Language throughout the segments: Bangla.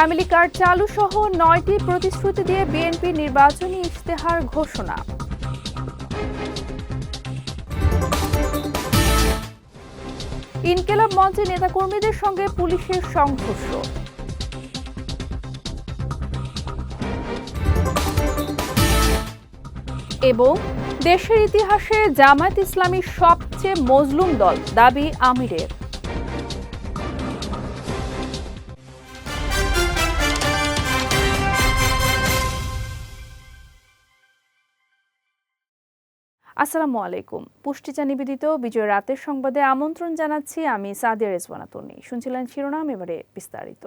ফ্যামিলি কার্ড চালু সহ নয়টি প্রতিশ্রুতি দিয়ে বিএনপি নির্বাচনী ইশতেহার ঘোষণা। ইনকেলাব মঞ্চে নেতাকর্মীদের সঙ্গে পুলিশের সংঘর্ষ। এবং দেশের ইতিহাসে জামায়াত ইসলামী সবচেয়ে মজলুম দল দাবি আমিরের। আসসালামু আলাইকুম। পুষ্টিচা নিবেদিত বিজয় রাতের সংবাদে আমন্ত্রণ জানাচ্ছি আমি সাদিয়া রেজওয়ানা শুনছিলেন শিরোনাম, এবারে বিস্তারিত।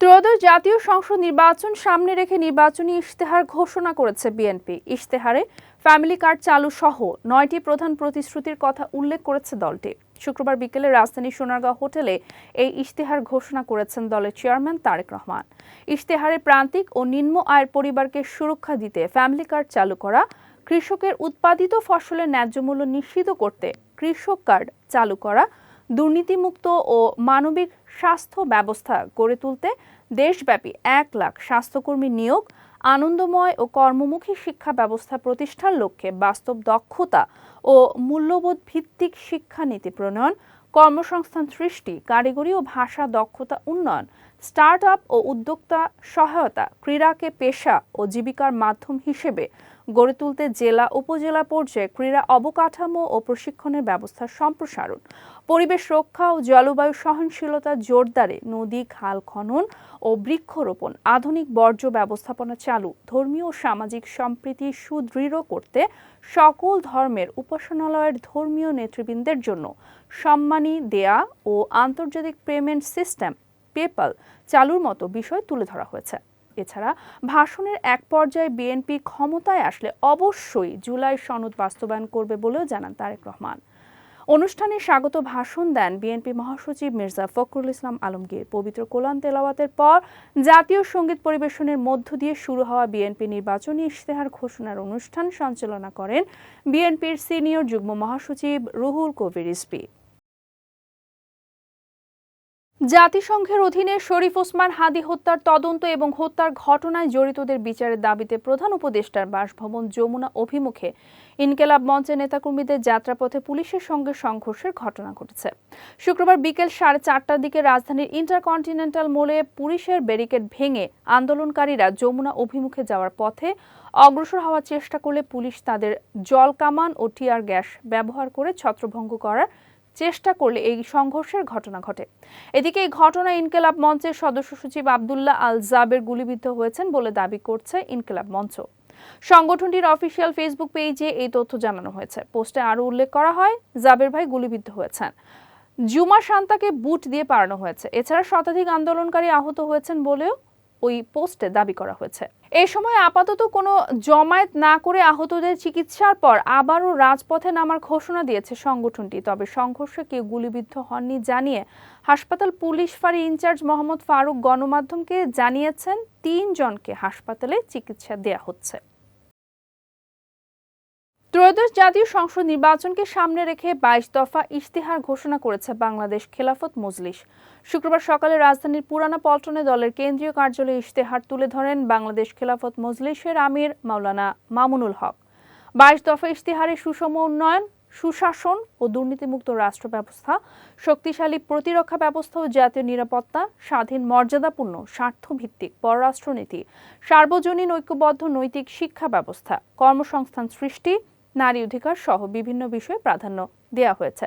ত্রয়োদশ জাতীয় সংসদ নির্বাচন সামনে রেখে নির্বাচনী ইশতেহার ঘোষণা করেছে বিএনপি। ইশতেহারে ফ্যামিলি কার্ড চালু সহ নয়টি প্রধান প্রতিশ্রুতির কথা উল্লেখ করেছে দলটি। শুক্রবার বিকেলে রাজধানীর সোনারগাঁও হোটেলে এই ইশতেহার ঘোষণা করেছেন দলের চেয়ারম্যান তারেক রহমান। ইশতেহারে প্রান্তিক ও নিম্ন আয়ের পরিবারকে সুরক্ষা দিতে ফ্যামিলি কার্ড চালু করা, কৃষকের উৎপাদিত ফসলের ন্যায্য মূল্য নিশ্চিত করতে কৃষক কার্ড চালু করা, দুর্নীতিমুক্ত ও মানবিক স্বাস্থ্য ব্যবস্থা গড়ে তুলতে দেশব্যাপী এক লাখ স্বাস্থ্যকর্মী নিয়োগ আনন্দময় ও কর্মমুখী শিক্ষা ব্যবস্থা প্রতিষ্ঠার লক্ষ্যে বাস্তব দক্ষতা ও মূল্যবোধ ভিত্তিক শিক্ষানীতি প্রণয়ন, কর্মসংস্থান সৃষ্টি, কারিগরি ও ভাষা দক্ষতা উন্নয়ন, স্টার্ট আপ ও উদ্যোক্তা সহায়তা, ক্রীড়াকে পেশা ও জীবিকার মাধ্যম হিসেবে গড়ে তুলতে জেলা, উপজেলা পর্যায়ে ক্রীড়া অবকাঠামো ও প্রশিক্ষণের ব্যবস্থার সম্প্রসারণ। পরিবেশ রক্ষা ও জলবায়ু সহনশীলতা জোরদারে নদী, খাল খনন ও বৃক্ষরোপণ, আধুনিক বর্জ্য ব্যবস্থাপনা চালু, ধর্মীয় ও সামাজিক সম্প্রীতি সুদৃঢ় করতে সকল ধর্মের উপাসনালয়ের ধর্মীয় নেতৃবৃন্দের জন্য সম্মানী দেয়া ও আন্তর্জাতিক পেমেন্ট সিস্টেম, পেপাল, চালুর মতো বিষয় তুলে ধরা হয়েছে। এছাড়া ভাষণের এক পর্যায়ে বিএনপি ক্ষমতায় আসলে অবশ্যই জুলাই সনদ বাস্তবায়ন করবে বলেও জানান তারেক রহমান। অনুষ্ঠানে স্বাগত ভাষণ দেন বিএনপি মহাসচিব মির্জা ফখরুল ইসলাম আলমগীর। পবিত্র কোরআন তেলাওয়াতের পর জাতীয় সংগীত পরিবেশনের মধ্য দিয়ে শুরু হওয়া বিএনপি নির্বাচনী ইশতেহার ঘোষণার অনুষ্ঠান সঞ্চালনা করেন বিএনপির সিনিয়র যুগ্ম মহাসচিব রুহুল কবির রিজভী জাতিসংঘের অধীনে শরীফ ওসমান হাদি হত্যার তদন্ত এবং হত্যার ঘটনায় জড়িতদের বিচারের দাবিতে প্রধান উপদেষ্টার বাসভবন যমুনা অভিমুখে ইনকেলাব মঞ্চে নেতাকর্মীদের যাত্রাপথে পুলিশের সঙ্গে সংঘর্ষের ঘটনা ঘটেছে। শুক্রবার বিকেল সাড়ে চারটার দিকে রাজধানীর ইন্টারকন্টিনেন্টাল মোড়ে পুলিশের ব্যারিকেড ভেঙে আন্দোলনকারীরা যমুনা অভিমুখে যাওয়ার পথে অগ্রসর হওয়ার চেষ্টা করলে পুলিশ তাদের জল কামান ও টিয়ার গ্যাস ব্যবহার করে ছত্রভঙ্গ করার চেষ্টা করলে এই সংঘর্ষের ঘটনা ঘটে। এদিকে এই ঘটনায় ইনকেলাব মঞ্চের সদস্য সচিব আবদুল্লাহ আল জাবের গুলিবিদ্ধ হয়েছেন বলে দাবি করছে ইনকেলাব মঞ্চ। সংগঠনটির অফিসিয়াল ফেসবুক পেজে এই তথ্য জানানো হয়েছে। পোস্টে আরও উল্লেখ করা হয়, জাবের ভাই গুলিবিদ্ধ হয়েছেন। জুমা শান্তাকে বুট দিয়ে পাড়ানো হয়েছে। এছাড়া শতাধিক আন্দোলনকারী আহত হয়েছেন বলেও ওই পোস্টে দাবি করা হয়েছে। এই সময় আপাতত কোনো জমায়েত না করে আহতদের চিকিৎসার পর আবারও রাজপথে নামার ঘোষণা দিয়েছে সংগঠনটি। তবে সংঘর্ষে কেউ গুলিবিদ্ধ হননি জানিয়ে হাসপাতাল পুলিশ ফাঁড়ি ইনচার্জ মোহাম্মদ ফারুক গণমাধ্যমকে জানিয়েছেন, তিনজনকে হাসপাতালে চিকিৎসা দেয়া হচ্ছে। ত্রয়োদশ জাতীয় সংসদ নির্বাচনকে সামনে রেখে বাইশ দফা ইশতেহার ঘোষণা করেছে বাংলাদেশ খেলাফত মজলিস। শুক্রবার সকালে রাজধানীর পুরানা পল্টনে দলের কেন্দ্রীয় কার্যালয়ে ইশতেহার তুলে ধরেন বাংলাদেশ খেলাফত মজলিসের আমির মাওলানা মামুনুল হক। বাইশ দফা ইশতেহারে সুষম উন্নয়ন, সুশাসন ও দুর্নীতিমুক্ত রাষ্ট্র ব্যবস্থা, শক্তিশালী প্রতিরক্ষা ব্যবস্থা ও জাতীয় নিরাপত্তা, স্বাধীন মর্যাদাপূর্ণ, স্বার্থভিত্তিক পররাষ্ট্রনীতি, সার্বজনীন ঐক্যবদ্ধ নৈতিক শিক্ষা ব্যবস্থা, কর্মসংস্থান সৃষ্টি নারী অধিকার সহ বিভিন্ন বিষয়ে প্রাধান্য দেওয়া হয়েছে।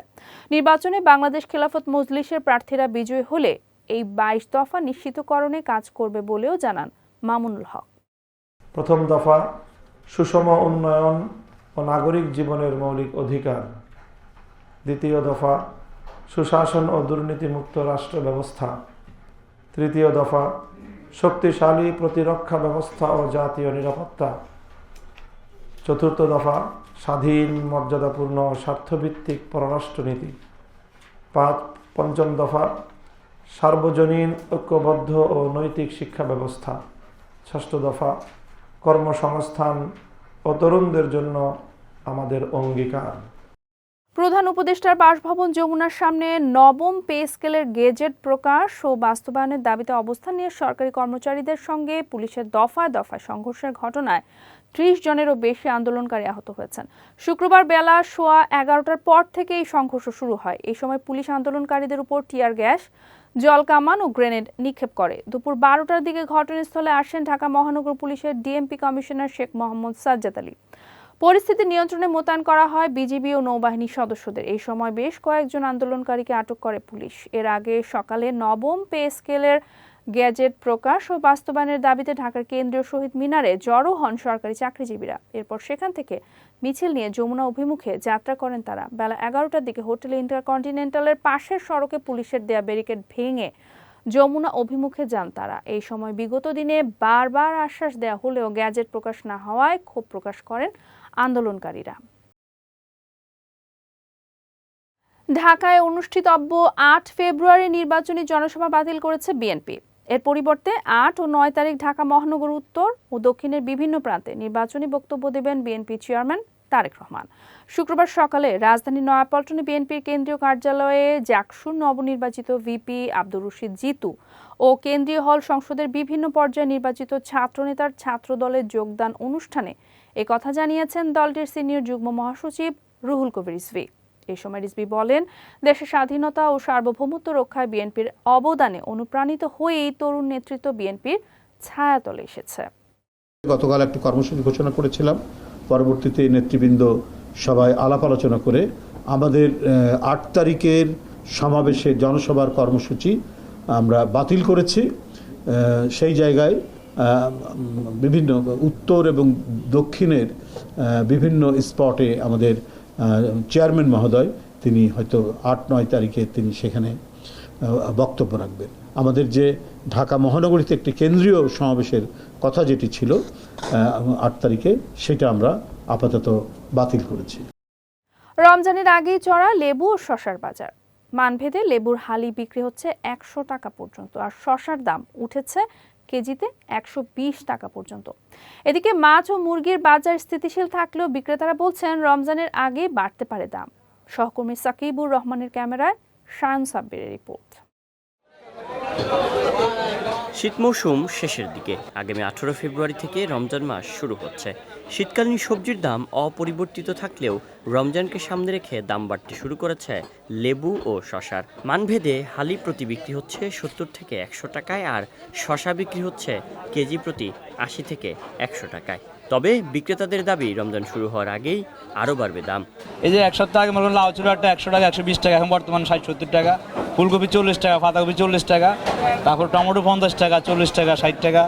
নির্বাচনে বাংলাদেশ খেলাফত মজলিসের প্রার্থীরা বিজয়ী হলে এই বাইশ দফা নিশ্চিতকরণে কাজ করবে বলেও জানান মামুনুল হক। প্রথম দফা, সুষম উন্নয়ন ও নাগরিক জীবনের মৌলিক অধিকার। দ্বিতীয় দফা, সুশাসন ও দুর্নীতিমুক্ত রাষ্ট্র ব্যবস্থা। তৃতীয় দফা, শক্তিশালী প্রতিরক্ষা ব্যবস্থা ও জাতীয় নিরাপত্তা। চতুর্থ দফা স্বাধীন, মর্যাদাপূর্ণ, স্বার্থভিত্তিক পররাষ্ট্রনীতি। পাঁচ, পঞ্চম দফা, সার্বজনীন, ঐক্যবদ্ধ ও নৈতিক শিক্ষা ব্যবস্থা। ষষ্ঠ দফা, কর্মসংস্থান ও তরুণদের জন্য আমাদের অঙ্গীকার। প্রধান উপদেষ্টার বাসভবন যমুনার সামনে নবম পে স্কেলের গেজেট প্রকাশ ও বাস্তবায়নের দাবিতে অবস্থান নিয়ে সরকারি কর্মচারীদের সঙ্গে পুলিশের দফায় দফায় সংঘর্ষের ঘটনায় ত্রিশ জনেরও বেশি আন্দোলনকারী আহত হয়েছেন। শুক্রবার বেলা সোয়া এগারোটার পর থেকে এই সংঘর্ষ শুরু হয়। এই সময় পুলিশ আন্দোলনকারীদের উপর টিয়ার গ্যাস, জল কামান ও গ্রেনেড নিক্ষেপ করে। দুপুর বারোটার দিকে ঘটনাস্থলে আসেন ঢাকা মহানগর পুলিশের ডিএমপি কমিশনার শেখ মোহাম্মদ সাজ্জাদ আলী। পরিস্থিতি নিয়ন্ত্রণে মোতায়েন করা হয় বিজিবি ও নৌবাহিনীর সদস্যদের। এই সময় বেশ কয়েকজন আন্দোলনকারীকে আটক করে পুলিশ। এর আগে সকালে নবম পে স্কেলের গ্যাজেট প্রকাশ ও বাস্তবায়নের দাবিতে ঢাকার কেন্দ্রীয় শহীদ মিনারে জড়ো হন সরকারি চাকরিজীবীরা। এরপর সেখান থেকে মিছিল নিয়ে যমুনা অভিমুখে যাত্রা করেন তারা। বেলা এগারোটার দিকে হোটেল ইন্টারকন্টিনেন্টালের পাশের সড়কে পুলিশের দেয়া ব্যারিকেড ভেঙে যমুনা অভিমুখে যান তারা। এই সময় বিগত দিনে বারবার আশ্বাস দেওয়া হলেও গ্যাজেট প্রকাশ না হওয়ায় ক্ষোভ প্রকাশ করেন আন্দোলনকারীরা। ঢাকায় অনুষ্ঠিতব্য আট ফেব্রুয়ারি নির্বাচনী জনসভা বাতিল করেছে বিএনপি। এর পরিবর্তে আট ও নয় তারিখ ঢাকা মহানগর উত্তর ও দক্ষিণের বিভিন্ন প্রান্তে নির্বাচনী বক্তব্য দেবেন বিএনপি চেয়ারম্যান তারেক রহমান। শুক্রবার সকালে রাজধানীর নয়াপল্টনে বিএনপির কেন্দ্রীয় কার্যালয়ে জাকসুর নবনির্বাচিত ভিপি আব্দুর রশিদ জিতু ও কেন্দ্রীয় হল সংসদের বিভিন্ন পর্যায়ে নির্বাচিত ছাত্রনেতার ছাত্র দলের যোগদান অনুষ্ঠানে এ কথা জানিয়েছেন দলটির সিনিয়র যুগ্ম মহাসচিব রুহুল কবির রিজভী এই সময় রিজভী বলেন, দেশের স্বাধীনতা ও সার্বভৌমত্ব রক্ষায় বিএনপির অবদানে অনুপ্রাণিত হয়েই তরুণ নেতৃত্ব বিএনপির ছায়াতলে এসেছে। গতকাল একটি কর্মসূচি ঘোষণা করেছিলাম। পরবর্তীতে নেতৃবৃন্দ সবাই আলাপ আলোচনা করে আমাদের আট তারিখের সমাবেশে জনসভার কর্মসূচি আমরা বাতিল করেছি। সেই জায়গায় বিভিন্ন উত্তর এবং দক্ষিণের বিভিন্ন স্পটে আমাদের চেয়ারম্যান মহোদয়, তিনি হয়তো আট, নয় তারিখে তিনি সেখানে বক্তব্য রাখবেন। আমাদের যে ঢাকা মহানগরীতে একটি কেন্দ্রীয় সমাবেশের কথা যেটি ছিল আট তারিখে সেটা আমরা আপাতত বাতিল করেছি। রমজানের আগেই চড়া লেবু ও শশার বাজার। মানভেদে লেবুর হালি বিক্রি হচ্ছে একশো টাকা পর্যন্ত, আর শশার দাম উঠেছে কেজিতে একশো বিশ টাকা পর্যন্ত। এদিকে মাছ ও মুরগির বাজার স্থিতিশীল থাকলেও বিক্রেতারা বলছেন, রমজানের আগে বাড়তে পারে দাম। সহকর্মী সাকিবুর রহমানের ক্যামেরায় শায়ন সাব্বিরের রিপোর্ট। শীত মৌসুম শেষের দিকে। আগামী আঠারো ফেব্রুয়ারি থেকে রমজান মাস শুরু হচ্ছে। শীতকালীন সবজির দাম অপরিবর্তিত থাকলেও রমজানকে সামনে রেখে দাম বাড়তে শুরু করেছে লেবু ও শশার। মানভেদে হালি প্রতি বিক্রি হচ্ছে সত্তর থেকে একশো টাকায় আর শশা বিক্রি হচ্ছে কেজি প্রতি আশি থেকে একশো টাকায়। তবে বিক্রেতাদের দাবি, রমজান শুরু হওয়ার আগেই আরও বাড়বে দাম। এই যে এক সপ্তাহ আগে মনে লাউ একটা একশো টাকা, একশো বিশ টাকা, এখন বর্তমান ষাট সত্তর টাকা, ফুলকপি চল্লিশ টাকা পাতাকপি চল্লিশ টাকা, তারপর টমেটো পঞ্চাশ টাকা, চল্লিশ টাকা, ষাট টাকা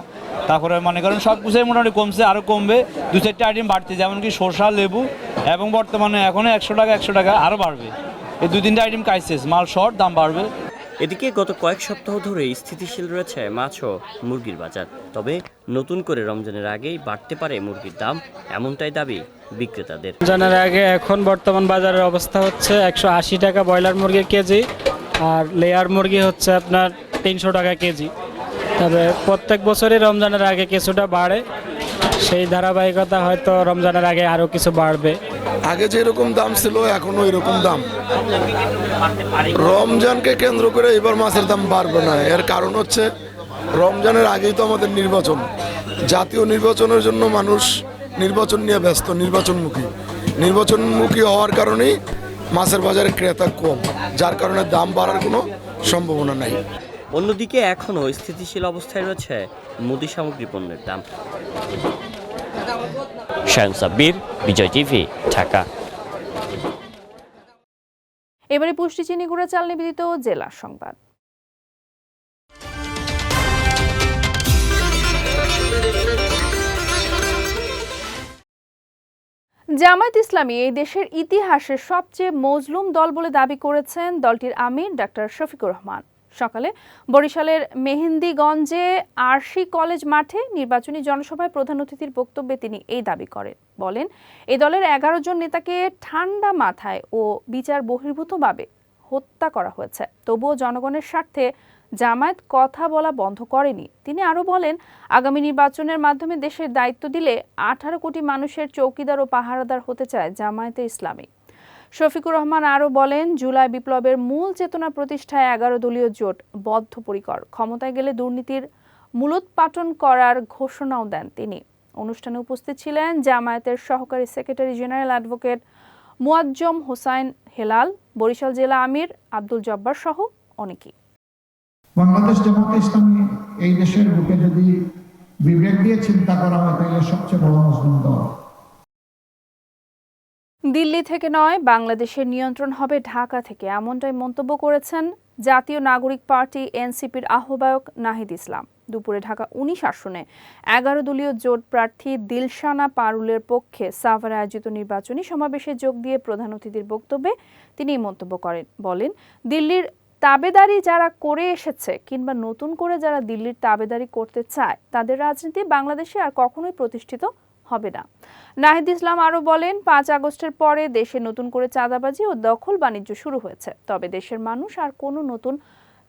তারপরে মনে করেন সব কিছুই মোটামুটি কমছে আরও কমবে। দু চারটে আইটেম বাড়ছে যেমন কি সরষা লেবু এবং বর্তমানে এখনও একশো টাকা একশো টাকা আরও বাড়বে। এই দু তিনটে আইটেম কাইসেস মাল শর্ট দাম বাড়বে। এদিকে গত কয়েক সপ্তাহ ধরে স্থিতিশীল রয়েছে মাছ ও মুরগির বাজার। তবে নতুন করে রমজানের আগেই বাড়তে পারে মুরগির দাম এমনটাই দাবি বিক্রেতাদের। রমজানের আগে এখন বর্তমান বাজারের অবস্থা হচ্ছে একশো আশি টাকা ব্রয়লার মুরগির কেজি আর লেয়ার মুরগি হচ্ছে আপনার তিনশো টাকা কেজি। তবে প্রত্যেক বছরই রমজানের আগে কিছুটা বাড়ে। সেই ধারাবাহিকতা হয়তো রমজানের আগে আরও কিছু বাড়বে। আগে যেরকম দাম ছিল এখনও এরকম দাম। রমজানকে কেন্দ্র করে এবার মাছের দাম বাড়বে না। এর কারণ হচ্ছে, রমজানের আগেই তো আমাদের নির্বাচন। জাতীয় নির্বাচনের জন্য মানুষ নির্বাচন নিয়ে ব্যস্ত, নির্বাচনমুখী। নির্বাচনমুখী হওয়ার কারণেই মাছের বাজারে ক্রেতা কম, যার কারণে দাম বাড়ার কোনো সম্ভাবনা নাই। অন্যদিকে এখনও স্থিতিশীল অবস্থায় রয়েছে মুদি সামগ্রী পণ্যের দাম। শায়ন সাব্বির বিজয় টিভি ঢাকা। এবারে পুষ্টি চিনি গুঁড়া চাল নিবেদিত জেলা সংবাদ। জামায়াত ইসলামী এই দেশের ইতিহাসের সবচেয়ে মজলুম দল বলে দাবি করেছেন দলটির আমির ডাক্তার শফিকুর রহমান। সকালে। বরিশালের মেহেন্দিগঞ্জে আরশি কলেজ মাঠে নির্বাচনী জনসভায় প্রধান অতিথির বক্তব্যে তিনি এই দাবি করেন। বলেন এই দলের এগারো জন নেতাকে ঠান্ডা মাথায় ও বিচার বহির্ভূতভাবে হত্যা করা হয়েছে। তবুও জনগণের স্বার্থে জামায়াত কথা বলা বন্ধ করেনি। তিনি আরও বলেন, আগামী নির্বাচনের মাধ্যমে দেশের দায়িত্ব দিলে আঠারো কোটি মানুষের চৌকিদার ও পাহারাদার হতে চায় জামায়াতে ইসলামী। শফিকুর রহমান আরও বলেন, জুলাই বিপ্লবের মূল চেতনা প্রতিষ্ঠায় এগারো দলীয় জোট বদ্ধপরিকর। ক্ষমতায় গেলে দুর্নীতির মূলোৎপাটন করার ঘোষণাও দেন তিনি। অনুষ্ঠানে উপস্থিত ছিলেন জামায়াতের সহকারী secretary general advocate Muazzam Hossain Helal, Barishal জেলা আমির আব্দুল জব্বার সহ অনেকেই। বাংলাদেশ জামাতে ইসলামী এই দেশের বুকে যদি বিবেক দিয়ে চিন্তা করা হয় তাহলে সবচেয়ে বড় মুসলিম দল। দিল্লি থেকে নয়, বাংলাদেশের নিয়ন্ত্রণ হবে ঢাকা থেকে। এমনটাই মন্তব্য করেছেন জাতীয় নাগরিক পার্টি এনসিপির আহ্বায়ক নাহিদ ইসলাম। দুপুরে ঢাকা উনিশ আসনে এগারো দলীয় জোট প্রার্থী দিলশানা পারুলের পক্ষে সাভারে আয়োজিত নির্বাচনী সমাবেশে যোগ দিয়ে প্রধান অতিথির বক্তব্যে তিনি মন্তব্য করেন। বলেন, দিল্লির তাবেদারি যারা করে এসেছে কিংবা নতুন করে যারা দিল্লির তাবেদারি করতে চায়, তাদের রাজনীতি বাংলাদেশে আর কখনোই প্রতিষ্ঠিত হবে না। নাহিদ ইসলাম আরও বলেন, পাঁচ আগস্টের পরে দেশে নতুন করে চাঁদাবাজি ও দখল বাণিজ্য শুরু হয়েছে। তবে দেশের মানুষ আর কোনো নতুন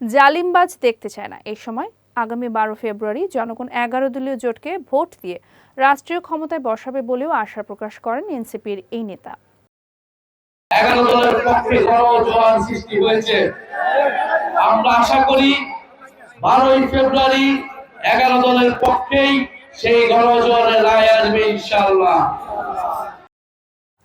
জালিমবাজ দেখতে চায় না। এই সময় আগামী বারো ফেব্রুয়ারি জনগণ এগারো দলীয় জোটকে ভোট দিয়ে রাষ্ট্রীয় ক্ষমতায় বসাবে বলেও আশা প্রকাশ করেন এনসিপির এই নেতা। এগারো দলের পক্ষে সৃষ্টি হয়েছে। আমরা আশা করি বারোই ফেব্রুয়ারি এগারো দলের পক্ষেই সেই গণজোয়ারের রায় আসবে ইনশাআল্লাহ।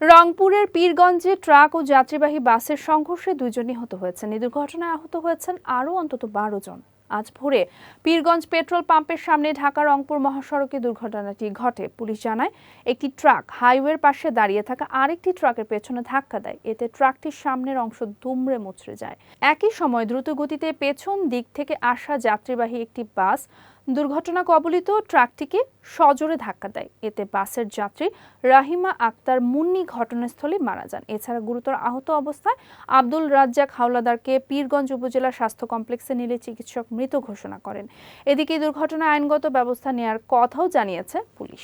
রংপুরের পীরগঞ্জে ট্রাক ও যাত্রীবাহী বাসের সংঘর্ষে দুজন নিহত হয়েছেন। এই দুর্ঘটনায় আহত হয়েছেন আরও অন্তত বারো জন। আজ ভোরে পীরগঞ্জ পেট্রোল পাম্পের সামনে ঢাকা রংপুর মহাসড়কে দুর্ঘটনাটি ঘটে। পুলিশ জানায়, একটি ট্রাক হাইওয়ের পাশে দাঁড়িয়ে থাকা আরেকটি ট্রাকের পেছনে ধাক্কা দেয়। এতে ট্রাকটির সামনের অংশ দুমড়ে মুচড়ে যায়। একই সময় দ্রুত গতিতে পেছন দিক থেকে আসা যাত্রীবাহী একটি বাস দুর্ঘটনা কবলিত ট্রাকটিকে সজোরে ধাক্কা দেয়। এতে বাসের যাত্রী রাহিমা আক্তার মুন্নি ঘটনাস্থলে মারা যান। এছাড়া গুরুতর আহত অবস্থায় আব্দুল রাজ্জাক হাওলাদারকে পীরগঞ্জ উপজেলা স্বাস্থ্য কমপ্লেক্সে নিলে চিকিৎসক মৃত ঘোষণা করেন। এদিকে এই দুর্ঘটনায় আইনগত ব্যবস্থা নেওয়ার কথাও জানিয়েছে পুলিশ।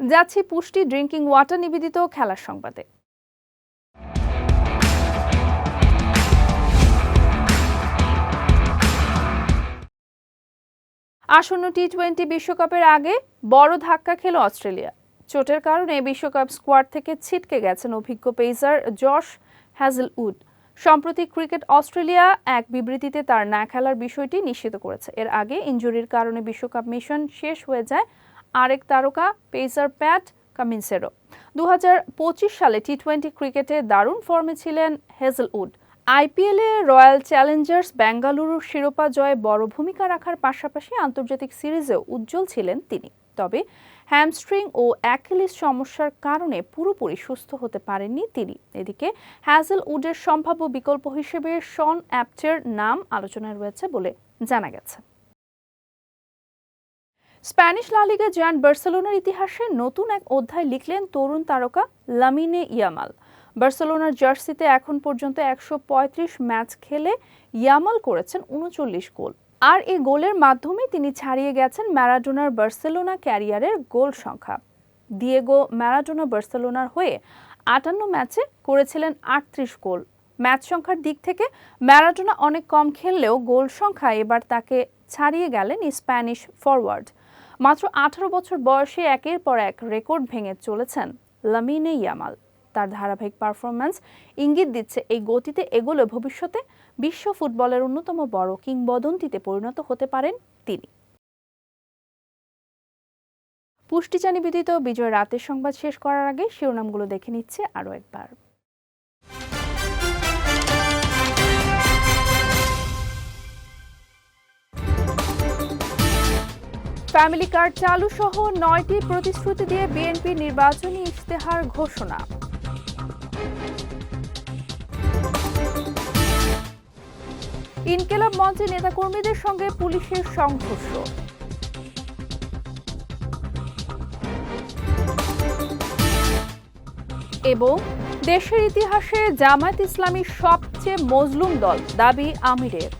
যাচ্ছি পুষ্টি ড্রিঙ্কিং ওয়াটার নিবেদিত খেলার সংবাদে। আসন্ন টি টোয়েন্টি বিশ্বকাপের আগে বড় ধাক্কা খেল অস্ট্রেলিয়া। চোটের কারণে বিশ্বকাপ স্কোয়াড থেকে ছিটকে গেছেন অভিজ্ঞ পেসার জশ হ্যাজেলউড। সম্প্রতি ক্রিকেট অস্ট্রেলিয়া এক বিবৃতিতে তার না খেলার বিষয়টি নিশ্চিত করেছে। এর আগে ইনজুরির কারণে বিশ্বকাপ মিশন শেষ হয়ে যায় আরেক তারকা পেসার প্যাট কামিন্সেরো দু সালে টি টোয়েন্টি ক্রিকেটে দারুণ ফর্মে ছিলেন হেজেলউড আইপিএলে রয়্যাল চ্যালেঞ্জার্স বেঙ্গালুরুর শিরোপা জয়ে বড় ভূমিকা রাখার পাশাপাশি আন্তর্জাতিক সিরিজেও উজ্জ্বল ছিলেন তিনি। তবে হ্যামস্ট্রিং ও অ্যাকিলিস সমস্যার কারণে পুরোপুরি সুস্থ হতে পারেননি তিনি। এদিকে হ্যাজেল উডের সম্ভাব্য বিকল্প হিসেবে শন অ্যাপটের নাম আলোচনায় রয়েছে বলে জানা গেছে। স্প্যানিশ লালিগা জয়ান্ট বার্সেলোনার ইতিহাসে নতুন এক অধ্যায় লিখলেন তরুণ তারকা লামিনে ইয়ামাল। বার্সেলোনার জার্সিতে এখন পর্যন্ত একশো পঁয়ত্রিশ ম্যাচ খেলে ইয়ামাল করেছেন উনচল্লিশ গোল। আর এই গোলের মাধ্যমে তিনি ছাড়িয়ে গেছেন ম্যারাডোনার বার্সেলোনা ক্যারিয়ারের গোল সংখ্যা। দিয়েগো ম্যারাডোনা বার্সেলোনার হয়ে আটান্ন ম্যাচে করেছিলেন আটত্রিশ গোল। ম্যাচ সংখ্যার দিক থেকে ম্যারাডোনা অনেক কম খেললেও গোল সংখ্যা এবার তাকে ছাড়িয়ে গেলেন স্প্যানিশ ফরওয়ার্ড। মাত্র আঠারো বছর বয়সে একের পর এক রেকর্ড ভেঙে চলেছেন লামিনে ইয়ামাল। তার ধারাবাহিক পারফরম্যান্স ইঙ্গিত দিচ্ছে এই গতিতে এগোলে ভবিষ্যতে বিশ্ব ফুটবলের অন্যতম বড় কিংবদন্তিতে পরিণত হতে পারেন তিনি। পুষ্টিচা নিবেদিত বিজয় রাতের সংবাদ শেষ করার আগে শিরোনামগুলো দেখে নিচ্ছে আরও একবার। ফ্যামিলি কার্ড চালু সহ নয়টি প্রতিশ্রুতি দিয়ে বিএনপি নির্বাচনী ইশতেহার ঘোষণা। ইনকেলাব মঞ্চে নেতাকর্মীদের সঙ্গে পুলিশের সংঘর্ষ। এবং দেশের ইতিহাসে জামায়াত ইসলামী সবচেয়ে মজলুম দল দাবি আমিরের।